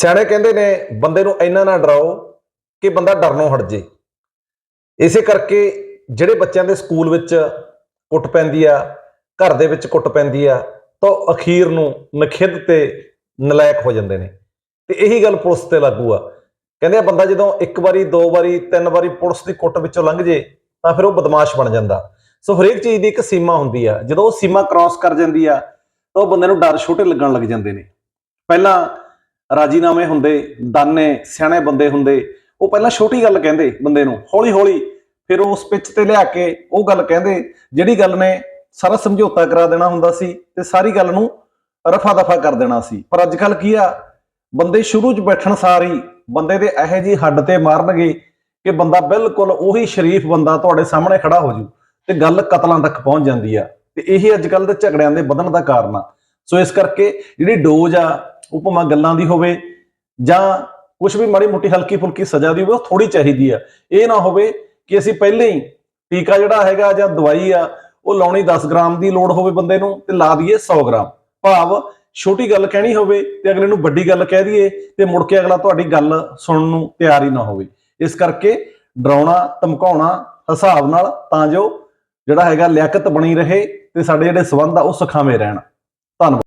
ਸਿਆਣੇ ਕਹਿੰਦੇ ਨੇ, ਬੰਦੇ ਨੂੰ ਇੰਨਾ ਨਾ ਡਰਾਓ ਕਿ ਬੰਦਾ ਡਰਨੋਂ ਹਟ ਜੇ। ਇਸੇ ਕਰਕੇ ਜਿਹੜੇ ਬੱਚਿਆਂ ਦੇ ਸਕੂਲ ਵਿੱਚ ਕੁੱਟ ਪੈਂਦੀ ਆ, ਘਰ ਦੇ ਵਿੱਚ ਕੁੱਟ ਪੈਂਦੀ ਆ, ਤਾਂ ਉਹ ਅਖੀਰ ਨੂੰ ਨਖਿੱਧ ਤੇ ਨਲਾਇਕ ਹੋ ਜਾਂਦੇ ਨੇ। ਤੇ ਇਹੀ ਗੱਲ ਪੁਲਿਸ ਤੇ ਲਾਗੂ ਆ। ਕਹਿੰਦੇ ਆ, ਬੰਦਾ ਜਦੋਂ ਇੱਕ ਵਾਰੀ, ਦੋ ਵਾਰੀ, ਤਿੰਨ ਵਾਰੀ ਪੁਲਿਸ ਦੀ ਕੁੱਟ ਵਿੱਚੋਂ ਲੰਘ ਜੇ, ਤਾਂ ਫਿਰ ਉਹ ਬਦਮਾਸ਼ ਬਣ ਜਾਂਦਾ। ਸੋ ਹਰੇਕ ਚੀਜ਼ ਦੀ ਇੱਕ ਸੀਮਾ ਹੁੰਦੀ ਆ। ਜਦੋਂ ਉਹ ਸੀਮਾ ਕ੍ਰਾਸ ਕਰ ਜਾਂਦੀ ਆ, ਤਾਂ ਉਹ ਬੰਦੇ ਨੂੰ ਡਰ ਛੋਟੇ ਲੱਗਣ ਲੱਗ ਜਾਂਦੇ ਨੇ। ਪਹਿਲਾਂ ਰਾਜੀਨਾਮੇ ਹੁੰਦੇ, ਦਾਨੇ, ਸਿਆਣੇ ਬੰਦੇ ਹੁੰਦੇ, ਉਹ ਪਹਿਲਾਂ ਛੋਟੀ ਗੱਲ ਕਹਿੰਦੇ ਬੰਦੇ ਨੂੰ, ਹੌਲੀ ਹੌਲੀ ਫਿਰ ਉਸ ਪਿੱਚ ਤੇ ਲਿਆ ਕੇ ਉਹ ਗੱਲ ਕਹਿੰਦੇ, ਜਿਹੜੀ ਗੱਲ ਨੇ ਸਾਰਾ ਸਮਝੌਤਾ ਕਰਾ ਦੇਣਾ ਹੁੰਦਾ ਸੀ ਤੇ ਸਾਰੀ ਗੱਲ ਨੂੰ ਰਫਾ ਦਫਾ ਕਰ ਦੇਣਾ ਸੀ। ਪਰ ਅੱਜ ਕੱਲ ਕੀ ਆ, ਬੰਦੇ ਸ਼ੁਰੂ 'ਚ ਬੈਠਣ ਸਾਰ ਹੀ ਬੰਦੇ ਦੇ ਇਹੋ ਜੀ ਹੱਡ ਤੇ ਮਾਰਨਗੇ ਕਿ ਬੰਦਾ ਬਿਲਕੁਲ ਉਹੀ ਸ਼ਰੀਫ ਬੰਦਾ ਤੁਹਾਡੇ ਸਾਹਮਣੇ ਖੜਾ ਹੋ ਜੂ ਤੇ ਗੱਲ ਕਤਲਾਂ ਤੱਕ ਪਹੁੰਚ ਜਾਂਦੀ ਆ। ਤੇ ਇਹੀ ਅੱਜ ਕੱਲ ਦੇ ਝਗੜਿਆਂ ਦੇ ਵਧਣ ਦਾ ਕਾਰਨ ਆ। ਸੋ ਇਸ ਕਰਕੇ ਜਿਹੜੀ ਡੋਜ਼ ਆ, ਉਹ ਭਾਵੇਂ ਗੱਲਾਂ ਦੀ ਹੋਵੇ ਜਾਂ ਕੁਝ ਵੀ ਮਾੜੀ ਮੋਟੀ ਹਲਕੀ ਫੁਲਕੀ ਸਜ਼ਾ ਦੀ ਹੋਵੇ, ਉਹ ਥੋੜੀ ਚਾਹੀਦੀ ਆ। ਇਹ ਨਾ ਹੋਵੇ ਕਿ ਅਸੀਂ ਪਹਿਲਾਂ ਹੀ ਟੀਕਾ ਜਿਹੜਾ ਹੈਗਾ ਜਾਂ ਦਵਾਈ ਆ, ਉਹ ਲਾਉਣੀ 10 ਗ੍ਰਾਮ ਦੀ ਲੋੜ ਹੋਵੇ ਬੰਦੇ ਨੂੰ ਤੇ ਲਾ ਦਈਏ 100 ਗ੍ਰਾਮ। ਭਾਵ ਛੋਟੀ ਗੱਲ ਕਹਿਣੀ ਹੋਵੇ ਤੇ ਅਗਲੇ ਨੂੰ ਵੱਡੀ ਗੱਲ ਕਹਿ ਦਈਏ ਤੇ ਮੁੜ ਕੇ ਅਗਲਾ ਤੁਹਾਡੀ ਗੱਲ ਸੁਣਨ ਨੂੰ ਤਿਆਰ ਹੀ ਨਾ ਹੋਵੇ। ਇਸ ਕਰਕੇ ਡਰਾਉਣਾ, ਧਮਕਾਉਣਾ ਹਿਸਾਬ ਨਾਲ ਤਾਂ ਜੋ ਜਿਹੜਾ ਹੈਗਾ ਲਿਆਕਤ ਬਣੀ ਰਹੇ ਤੇ ਸਾਡੇ ਜਿਹੜੇ ਸਬੰਧ ਆ, ਉਹ ਸੁਖਾਵੇਂ ਰਹਿਣ। ਧੰਨਵਾਦ।